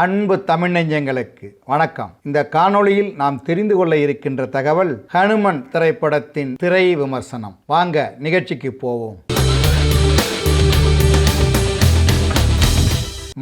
அன்பு தமிழ் நெஞ்சங்களுக்கு வணக்கம். இந்த காணொளியில் நாம் தெரிந்து கொள்ள இருக்கின்ற தகவல் ஹனுமன் திரைப்படத்தின் திரை விமர்சனம். வாங்க நிகழ்ச்சிக்கு போவோம்.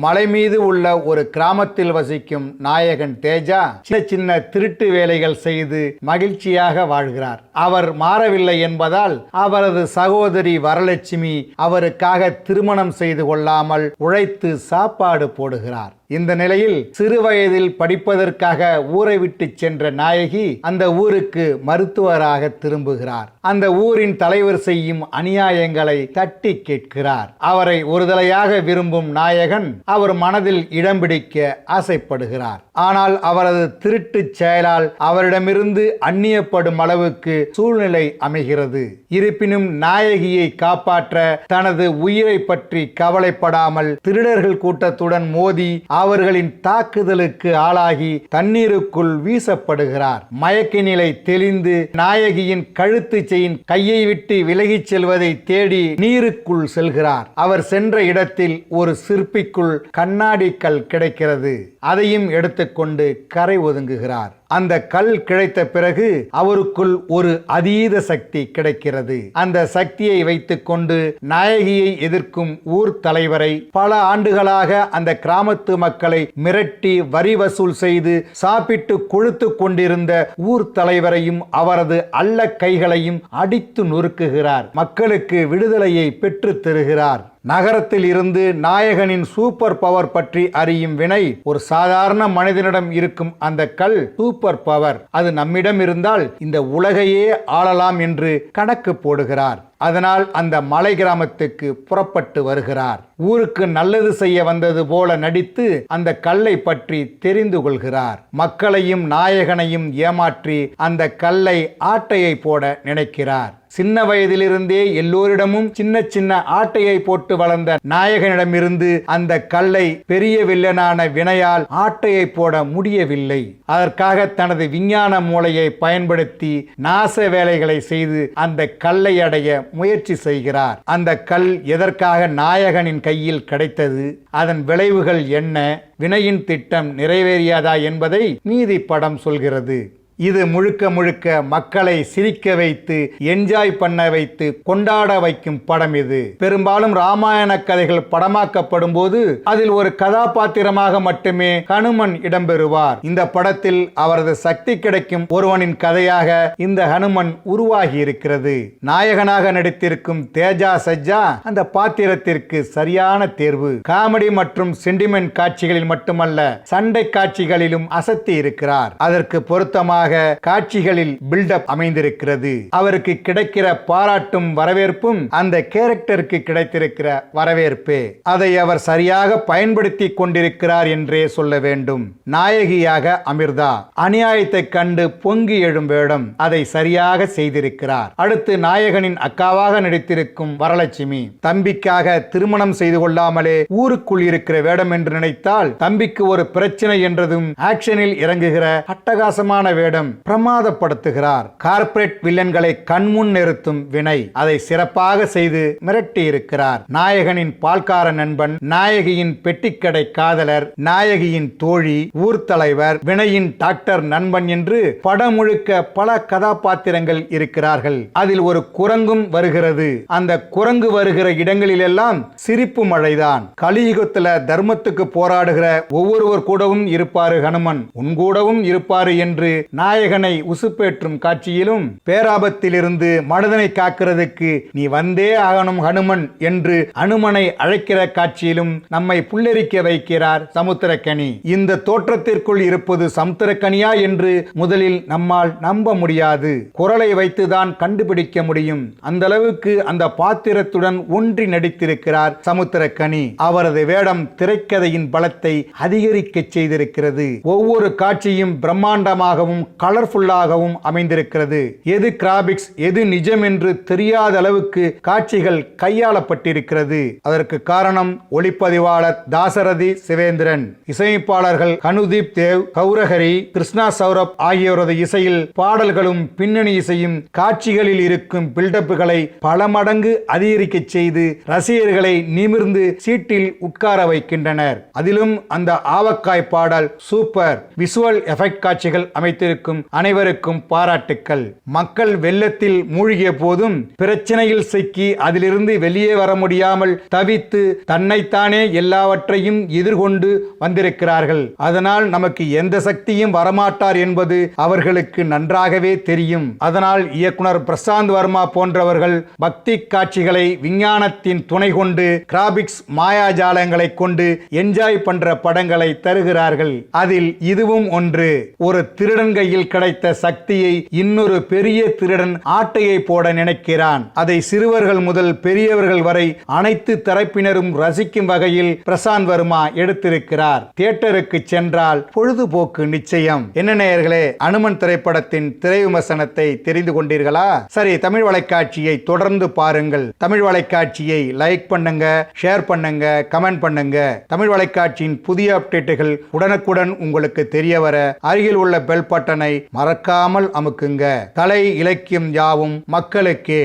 மலை மீது உள்ள ஒரு கிராமத்தில் வசிக்கும் நாயகன் தேஜா சின்ன சின்ன திருட்டு வேலைகள் செய்து மகிழ்ச்சியாக வாழ்கிறார். அவர் மாறவில்லை என்பதால் அவரது சகோதரி வரலட்சுமி அவருக்காக திருமணம் செய்து கொள்ளாமல் உழைத்து சாப்பாடு போடுகிறார். இந்த நிலையில் சிறுவயதில் படிப்பதற்காக ஊரை விட்டு சென்ற நாயகி அந்த ஊருக்கு மருத்துவராக திரும்புகிறார். அந்த ஊரின் தலைவர் செய்யும் அநியாயங்களை தட்டி கேட்கிறார். அவரை ஒருதலையாக விரும்பும் நாயகன் அவர் மனதில் இடம் பிடிக்க ஆசைப்படுகிறார். ஆனால் அவரது திருட்டுச் செயலால் அவரிடமிருந்து அந்நியப்படும் அளவுக்கு சூழ்நிலை அமைகிறது. இருப்பினும் நாயகியை காப்பாற்ற தனது உயிரை பற்றி கவலைப்படாமல் திருடர்கள் கூட்டத்துடன் மோதி அவர்களின் தாக்குதலுக்கு ஆளாகி தண்ணீருக்குள் வீசப்படுகிறார். மயக்க நிலை தெளிந்து நாயகியின் கழுத்து செயின் கையை விட்டு விலகிச் செல்வதை தேடி நீருக்குள் செல்கிறார். அவர் சென்ற இடத்தில் ஒரு சிற்பிக்குள் கண்ணாடி கல் கிடைக்கிறது. அதையும் எடுத்துக்கொண்டு கரை ஒதுங்குகிறார். அந்த கல் கிடைத்த பிறகு அவருக்குள் ஒரு அதீத சக்தி கிடைக்கிறது. அந்த சக்தியை வைத்துக்கொண்டு நாயகியை எதிர்க்கும் ஊர் தலைவரை பல ஆண்டுகளாக அந்த கிராமத்து மக்களை மிரட்டி வரி வசூல் செய்து சாப்பிட்டு கொழுத்து கொண்டிருந்த ஊர் தலைவரையும் அவரது அல்ல கைகளையும் அடித்து நொறுக்குகிறார். மக்களுக்கு விடுதலையை பெற்றுத் தருகிறார். நகரத்தில் இருந்து நாயகனின் சூப்பர் பவர் பற்றி அறியும் வினை ஒரு சாதாரண மனிதனிடம் இருக்கும் அந்த கல் சூப்பர் பவர் அது நம்மிடம் இருந்தால் இந்த உலகையே ஆளலாம் என்று கணக்கு போடுகிறார். அதனால் அந்த மலை கிராமத்துக்கு புறப்பட்டு வருகிறார். ஊருக்கு நல்லது செய்ய வந்தது போல நடித்து அந்த கல்லை பற்றி தெரிந்து கொள்கிறார். மக்களையும் நாயகனையும் ஏமாற்றி அந்த கல்லை ஆட்டையை போட நினைக்கிறார். சின்ன வயதிலிருந்தே எல்லோரிடமும் சின்ன சின்ன ஆட்டையை போட்டு வளர்ந்த நாயகனிடமிருந்து அந்த கல்லை பெரிய வில்லனான வினையால் ஆட்டையை போட முடியவில்லை. அதற்காக தனது விஞ்ஞான மூளையை பயன்படுத்தி நாச வேலைகளை செய்து அந்த கல்லை அடைய முயற்சி செய்கிறார். அந்த கல் எதற்காக நாயகனின் கையில் கிடைத்தது? அதன் விளைவுகள் என்ன? வினையின் திட்டம் நிறைவேறியதா என்பதை நீதி படம் சொல்கிறது. இது முழுக்க முழுக்க மக்களை சிரிக்க வைத்து என்ஜாய் பண்ண வைத்து கொண்டாட வைக்கும் படம் இது. பெரும்பாலும் ராமாயண கதைகள் படமாக்கப்படும் போது அதில் ஒரு கதாபாத்திரமாக மட்டுமே ஹனுமன் இடம்பெறுவார். இந்த படத்தில் அவரது சக்தி கிடைக்கும் ஒருவனின் கதையாக இந்த ஹனுமன் உருவாகி இருக்கிறது நாயகனாக நடித்திருக்கும் தேஜா சஜ்ஜா அந்த பாத்திரத்திற்கு சரியான தேர்வு. காமெடி மற்றும் சென்டிமெண்ட் காட்சிகளில் மட்டுமல்ல சண்டை காட்சிகளிலும் அசத்தி இருக்கிறார். அதற்கு பொருத்தமாக சிறப்பாக காட்சிகளில் பில்டப் அமைந்திருக்கிறது. அவருக்கு கிடைக்கிற பாராட்டும் வரவேற்பும் அந்த கேரக்டருக்கு கிடைத்திருக்கிற வரவேற்பே. அதை அவர் சரியாக பயன்படுத்தி கொண்டிருக்கிறார் என்றே சொல்ல வேண்டும். நாயகியாக அமிர்தா அநியாயத்தை கண்டு பொங்கி எழும் வேடம் அதை சரியாக செய்திருக்கிறார். அடுத்து நாயகனின் அக்காவாக நடித்திருக்கும் வரலட்சுமி தம்பிக்காக திருமணம் செய்து கொள்ளாமலே ஊருக்குள் இருக்கிற வேடம் என்று நினைத்தால் தம்பிக்கு ஒரு பிரச்சனை என்றதும் ஆக்ஷனில் இறங்குகிற அட்டகாசமான வேடம் பிரமாதப்படுத்துகிறார். கார்ப்பரேட் வில்லன்களை கண்முன் நிறுத்தும் வினை அதை சிறப்பாக செய்து மிரட்டி இருக்கிறார் நாயகனின் பால்கார நண்பன் நாயகியின் பெட்டிக்கடை காதலர் நாயகியின் தோழி ஊர் தலைவர் வினையின் டாக்டர் நண்பன் என்று படம் முழுக்க பல கதாபாத்திரங்கள் இருக்கிறார்கள். அதில் ஒரு குரங்கும் வருகிறது. அந்த குரங்கு வருகிற இடங்களிலெல்லாம் சிரிப்பு மழைதான். கலியுகத்துல தர்மத்துக்கு போராடுகிற ஒவ்வொருவர் கூடவும் இருப்பாரு ஹனுமன். உன் கூடவும் இருப்பாரு என்று நாயகனை உசுப்பேற்றும் காட்சியிலும் பேராபத்திலிருந்து மனிதனை காக்கிறதுக்கு நீ வந்தே ஆகணும் ஹனுமன் என்று அனுமனை அழைக்கிற காட்சியிலும் நம்மை புல்லரிக்க வைக்கிறார் சமுத்திரக்கனி. இந்த தோற்றத்திற்குள் இருப்பது சமுத்திரக்கனியா என்று முதலில் நம்மால் நம்ப முடியாது. குரலை வைத்துதான் கண்டுபிடிக்க முடியும். அந்த அளவுக்கு அந்த பாத்திரத்துடன் ஒன்றி நடித்திருக்கிறார் சமுத்திரக்கனி. அவரது வேடம் திரைக்கதையின் பலத்தை அதிகரிக்க செய்திருக்கிறது. ஒவ்வொரு காட்சியும் பிரம்மாண்டமாகவும் கலர்ஃபுல்லாகவும் அமைந்திருக்கிறது. எது கிராபிக்ஸ் எது நிஜம் என்று தெரியாத அளவுக்கு காட்சிகள் கையாளப்பட்டிருக்கிறது. அதற்கு காரணம் ஒளிப்பதிவாளர் தாசரதி சிவேந்திரன். இசையமைப்பாளர்கள் கனுதீப் தேவ் கௌரஹரி கிருஷ்ணா சௌரப் ஆகியோரது இசையில் பாடல்களும் பின்னணி இசையும் காட்சிகளில் இருக்கும் பில்டப்புகளை பல மடங்கு அதிகரிக்க செய்து ரசிகர்களை நிமிர்ந்து சீட்டில் உட்கார வைக்கின்றனர். அதிலும் அந்த ஆவக்காய் பாடல் சூப்பர். விசுவல் எஃபெக்ட் காட்சிகள் அமைத்திருக்கும் அனைவருக்கும் பாராட்டுக்கள். மக்கள் வெள்ளத்தில் மூழ்கிய போதும் பிரச்சனையில் சிக்கி அதிலிருந்து வெளியே வர முடியாமல் தவித்து தன்னைத்தானே எல்லாவற்றையும் எதிர்கொண்டு வந்திருக்கிறார்கள். அதனால் நமக்கு எந்த சக்தியும் வரமாட்டார் என்பது அவர்களுக்கு நன்றாகவே தெரியும். அதனால் இயக்குனர் பிரசாந்த் வர்மா போன்றவர்கள் பக்தி காட்சிகளை விஞ்ஞானத்தின் துணை கொண்டு கிராபிக்ஸ் மாயாஜாலங்களை கொண்டு என்ஜாய் பண்ற படங்களை தருகிறார்கள். அதில் இதுவும் ஒன்று. ஒரு திருடன் கையில் கிடைத்த சக்தியை இன்னொரு பெரிய திருடன் ஆட்டையை போட நினைக்கிறான். அதை சிறுவர்கள் முதல் பெரியவர்கள் வரை அனைத்து தரப்பினரும் ரசிக்கும் வகையில் பிரசாந்த் வர்மா எடுத்திருக்கிறார். தியேட்டருக்கு சென்றால் பொழுதுபோக்கு நிச்சயம். என்ன நேயர்களே அனுமன் திரைப்படத்தின் திரை விமர்சனத்தை தெரிந்து கொண்டீர்களா? சரி தமிழ் வலைக்காட்சியை தொடர்ந்து பாருங்கள். தமிழ் வலைக்காட்சியை லைக் பண்ணுங்க ஷேர் பண்ணுங்க கமெண்ட் பண்ணுங்க. தமிழ் வலைக்காட்சியின் புதிய அப்டேட்டுகள் உடனுக்குடன் உங்களுக்கு தெரிய வர அருகில் உள்ள பெல் பட்டனை மறக்காமல் அமுக்குங்க. கலை இலக்கியம் யாவும் மக்களுக்கே.